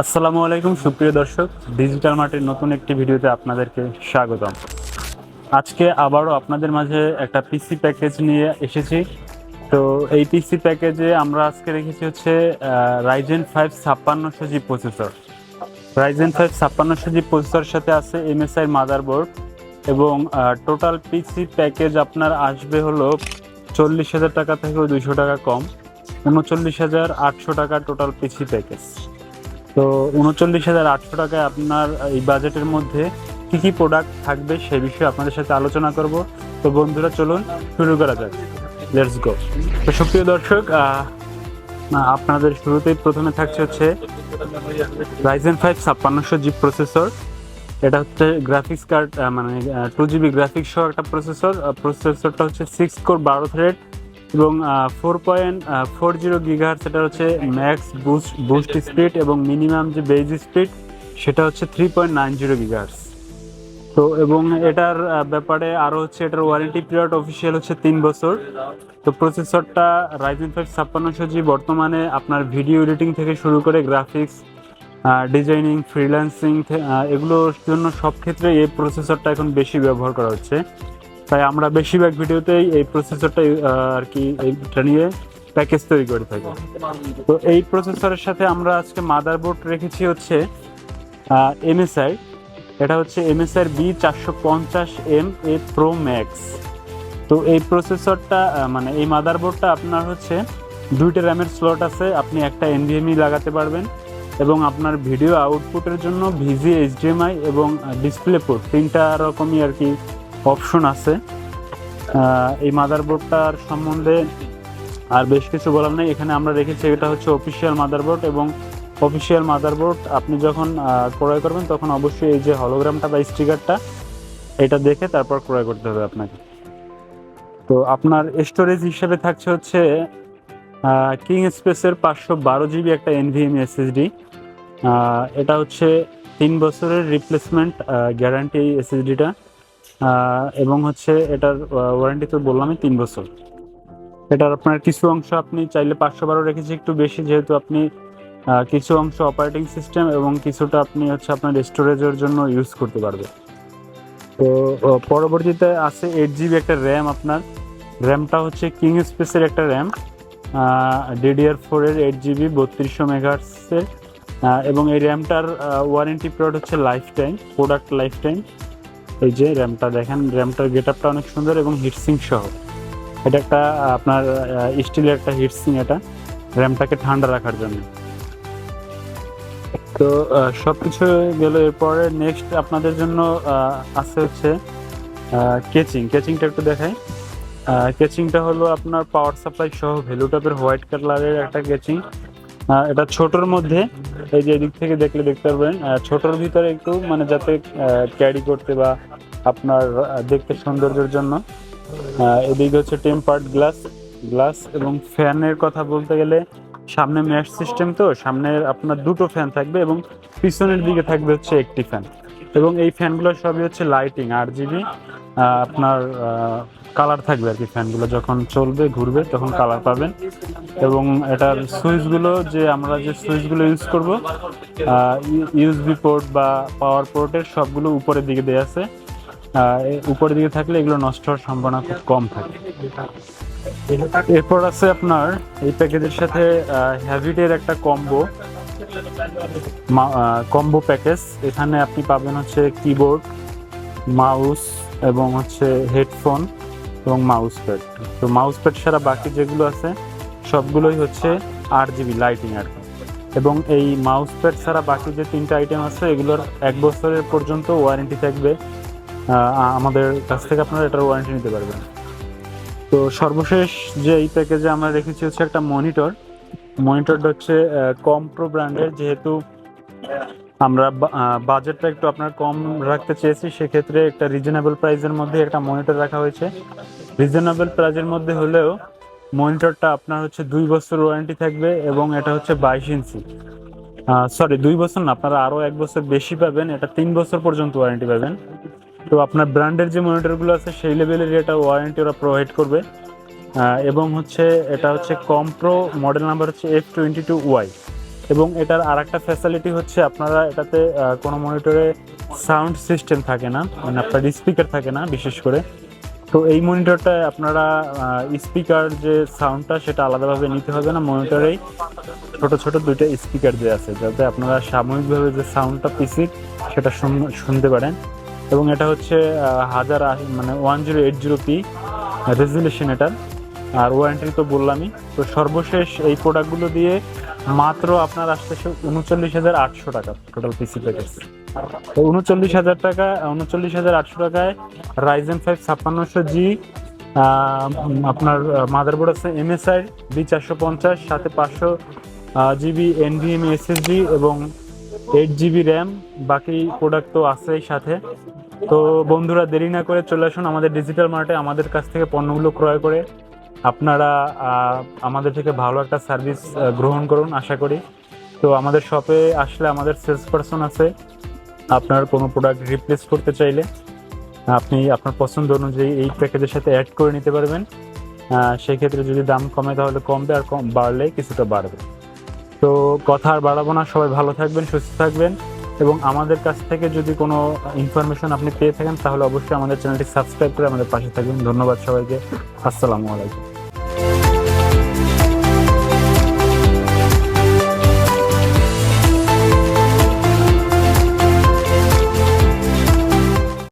আসসালামু আলাইকুম, সুপ্রিয় দর্শক। ডিজিটাল মার্টের নতুন একটি ভিডিওতে আপনাদেরকে স্বাগতম। আজকে আবারও আপনাদের মাঝে একটা পিসি প্যাকেজ নিয়ে এসেছি। তো এই পিসি প্যাকেজে আমরা আজকে রেখেছি হচ্ছে রাইজেন ফাইভ ছাপ্পান্নশো জি প্রসেসর রাইজেন ফাইভ ছাপ্পান্নশো জি প্রসেসর সাথে আছে এমএসআই মাদারবোর্ড এবং টোটাল পিসি প্যাকেজ আপনার আসবে হলো চল্লিশ হাজার টাকা থেকে দুইশো টাকা কম। উনচল্লিশ হাজার আটশো টাকা টোটাল পিসি প্যাকেজ তো উনচল্লিশ হাজার আটশো টাকায় আপনার এই বাজেটের মধ্যে কি কি প্রোডাক্ট থাকবে সে বিষয়ে আপনাদের সাথে আলোচনা করব। তো বন্ধুরা, চলুন শুরু করা যাক। লেটস গো তো সুপ্রিয় দর্শক আপনাদের শুরুতেই প্রথমে থাকছে হচ্ছে রাইজেন ফাইভ ছাপ্পান্নশো জি প্রসেসর এটা হচ্ছে গ্রাফিক্স কার্ড মানে টু জিবি গ্রাফিক্স সহ একটা প্রসেসর প্রসেসরটা হচ্ছে সিক্স কোর বারো থ্রেড এবং ফোর পয়েন্ট ফোর জিরো গিগার সেটা হচ্ছে ম্যাক্স বুস্ট বুস্ট স্পিড এবং মিনিমাম যে বেজ স্পিড সেটা হচ্ছে থ্রি পয়েন্ট নাইন জিরো গিগার্স তো এবং এটার ব্যাপারে আরও হচ্ছে এটার ওয়ারেন্টি পিরিয়ড অফিসিয়াল হচ্ছে তিন বছর। তো প্রসেসরটা রাইজেন ফাইভ ছাপ্পান্নশো জি বর্তমানে আপনার ভিডিও এডিটিং থেকে শুরু করে গ্রাফিক্স ডিজাইনিং ফ্রিল্যান্সিং এগুলোর জন্য সব ক্ষেত্রে এই প্রসেসরটা এখন বেশি ব্যবহার করা হচ্ছে। তাই আমরা বেশিরভাগ ভিডিওতেই এই প্রসেসরটা আর কি এইটা নিয়ে প্যাকেজ তৈরি করে থাকি। তো এই প্রসেসরের সাথে আমরা আজকে মাদারবোর্ড রেখেছি হচ্ছে এমএসআই এটা হচ্ছে এমএসআই বি চারশো পঞ্চাশ এম এ প্রো ম্যাক্স তো এই প্রসেসরটা মানে এই মাদারবোর্ডটা আপনার হচ্ছে দুইটা র্যামের স্লট আছে, আপনি একটা এনভিএমই লাগাতে পারবেন এবং আপনার ভিডিও আউটপুটের জন্য ভিজি এইচডিএমআই এবং ডিসপ্লে পোর্ট তিনটা রকমই আর কি অপশন আছে। এই মাদারবোর্ডটার সম্বন্ধে আর বেশ কিছু বলার নেই। এখানে আমরা রেখেছি, এটা হচ্ছে অফিসিয়াল মাদারবোর্ড এবং অফিসিয়াল মাদারবোর্ড আপনি যখন ক্রয় করবেন তখন অবশ্যই এই যে হলোগ্রামটা বা স্টিকারটা, এটা দেখে তারপর ক্রয় করতে হবে আপনাকে। তো আপনার স্টোরেজ হিসেবে থাকছে হচ্ছে কিং স্পেসের পাঁচশো বারো জিবি একটা এনভিএম এসএসডি এটা হচ্ছে তিন বছরের রিপ্লেসমেন্ট গ্যারান্টি এসএসডিটা এবং হচ্ছে এটার ওয়ারেন্টি তো বললামই তিন বছর। এটার আপনার কিছু অংশ আপনি চাইলে পাঁচশো বারো রেখেছি, একটু বেশি যেহেতু আপনি কিছু অংশ অপারেটিং সিস্টেম এবং কিছুটা আপনি হচ্ছে আপনার স্টোরেজের জন্য ইউজ করতে পারবে তো পরবর্তীতে আছে এইট জিবি একটা র্যাম আপনার। র্যামটা হচ্ছে কিং স্পেসের একটা র্যাম ডিডিআর ফোরের এইট জিবি বত্রিশশো মেগাহার্সের এবং এই র্যামটার ওয়ারেন্টি পিরিয়ড হচ্ছে life time product life time এই যে র্যামটা দেখেন, র্যামটার গেট আপটা অনেক সুন্দর এবং হিটসিং সহ। এটা একটা, আপনার স্টিলের একটা হিটসিং এটা, র্যামটাকে ঠান্ডা রাখার জন্য। তো সব কিছু গেল এরপরে নেক্সট আপনাদের জন্য আছে হচ্ছে কেচিং কেচিংটা একটু দেখাই। কেচিংটা হলো আপনার পাওয়ার সাপ্লাই সহ ভ্যালুটাপের হোয়াইট কালারের একটা কেচিং এটা ছোটর মধ্যে। এই যে এদিক থেকে দেখলে দেখতে পারবেন ছোটর ভিতরে একটু মানে যাতে ক্যারি করতে বা আপনার দেখতে সৌন্দর্যের জন্য। এদিকে হচ্ছে টেম্পার্ড গ্লাস গ্লাস এবং ফ্যানের কথা বলতে গেলে, সামনে ম্যাশ সিস্টেম তো সামনের আপনার দুটো ফ্যান থাকবে এবং পিছনের দিকে থাকবে হচ্ছে একটি ফ্যান এবং এই ফ্যানগুলো সবই হচ্ছে লাইটিং আর জিবি আপনার কালার থাকবে আর কি ফ্যানগুলো। যখন চলবে, ঘুরবে, তখন কালার পাবেন। এবং এটার সুইচগুলো যে আমরা যে সুইচগুলো ইউজ করব ইউএসবি পোর্ট বা পাওয়ার পোর্টের সবগুলো উপরের দিকে দেওয়া আছে। উপরের দিকে থাকলে এগুলো নষ্ট হওয়ার সম্ভাবনা খুব কম থাকে। এরপর আছে আপনার এই প্যাকেজের সাথে হ্যাভিটের একটা কম্বো কম্বো প্যাকেজ এখানে আপনি পাবেন হচ্ছে কিবোর্ড মাউস এবং হচ্ছে হেডফোন এবং মাউস প্যাড তো মাউস প্যাড ছাড়া বাকি যেগুলো আছে, সবগুলোই হচ্ছে আট জিবি লাইটিং আর এবং এই মাউস প্যাড ছাড়া বাকি যে তিনটা আইটেম আছে, এগুলোর এক বছরের পর্যন্ত ওয়ারেন্টি থাকবে। আমাদের কাছ থেকে আপনারা এটার ওয়ারেন্টি নিতে পারবেন। তো সর্বশেষ যে এই প্যাকেজে আমরা রেখেছি হচ্ছে একটা মনিটর মনিটরটা হচ্ছে কমপ্রো ব্র্যান্ডের যেহেতু আমরা বাজেটটা একটু আপনার কম রাখতে চেয়েছি, সেক্ষেত্রে একটা রিজনেবল প্রাইসের মধ্যে একটা মনিটর রাখা হয়েছে। রিজনেবল প্রাইসের মধ্যে হলেও মনিটরটা আপনার হচ্ছে দুই বছর ওয়ারেন্টি থাকবে এবং এটা হচ্ছে বাইশ ইঞ্চি। সরি দুই বছর না, আপনারা আরও এক বছর বেশি পাবেন, এটা তিন বছর পর্যন্ত ওয়ারেন্টি পাবেন। তো আপনার ব্র্যান্ডের যে মনিটরগুলো আছে, সেই লেভেলের এটা ওয়ারেন্টি ওরা প্রোভাইড করবে। এবং হচ্ছে এটা হচ্ছে কমপ্রো মডেল নাম্বার হচ্ছে এফ টোয়েন্টি টু ওয়াই এবং এটার আর একটা ফ্যাসিলিটি হচ্ছে আপনারা এটাতে কোনো মনিটরে সাউন্ড সিস্টেম থাকে না মানে আপনার স্পিকার থাকে না, বিশেষ করে। তো এই মনিটরটায় আপনারা স্পিকার যে সাউন্ডটা সেটা আলাদাভাবে নিতে হবে না মনিটরেই ছোট ছোট দুইটা স্পিকার যে আছে, যাতে আপনারা সাময়িকভাবে যে সাউন্ডটা পিসির সেটা শুন- শুনতে পারেন। এবং এটা হচ্ছে হাজার মানে one zero eight zero p resolution এটার। আর ওয়ারেন্টি তো বললামই। তো সর্বশেষ এই প্রোডাক্টগুলো দিয়ে মাত্র আপনার আসতেছে উনচল্লিশ হাজার আটশো টাকা টোটাল পিসি প্যাকেজ তো উনচল্লিশ হাজার টাকা, উনচল্লিশ হাজার আটশো টাকায় রাইজেন ফাইভ ছাপ্পান্নশো জি আপনার মাদারবোর্ড আছে এমএসআই বি চারশো পঞ্চাশ, সাথে পাঁচশো জিবি এনভিএম এসএসডি এবং এইট জিবি র্যাম বাকি প্রোডাক্ট তো আছেই সাথে। তো বন্ধুরা দেরি না করে চলে আসুন আমাদের ডিজিটাল মার্টে আমাদের কাছ থেকে পণ্যগুলো ক্রয় করে আপনারা আমাদের থেকে ভালো একটা সার্ভিস গ্রহণ করুন আশা করি। তো আমাদের শপে আসলে আমাদের সেলস পারসন আছে। আপনার কোনো প্রোডাক্ট রিপ্লেস করতে চাইলে আপনি আপনার পছন্দ অনুযায়ী এই প্যাকেজের সাথে অ্যাড করে নিতে পারবেন। আহ, সেই ক্ষেত্রে যদি দাম কমে তাহলে কমবে আর কম বাড়লে কিছুটা বাড়বে। তো কথা আর বাড়াবো না সবাই ভালো থাকবেন সুস্থ থাকবেন। এবং আমাদের কাছ থেকে যদি কোনো ইনফরমেশন আপনি পেয়ে থাকেন তাহলে অবশ্যই আমাদের চ্যানেলটি সাবস্ক্রাইব করে আমাদের পাশে থাকবেন। ধন্যবাদ সবাইকে। আসসালামু আলাইকুম।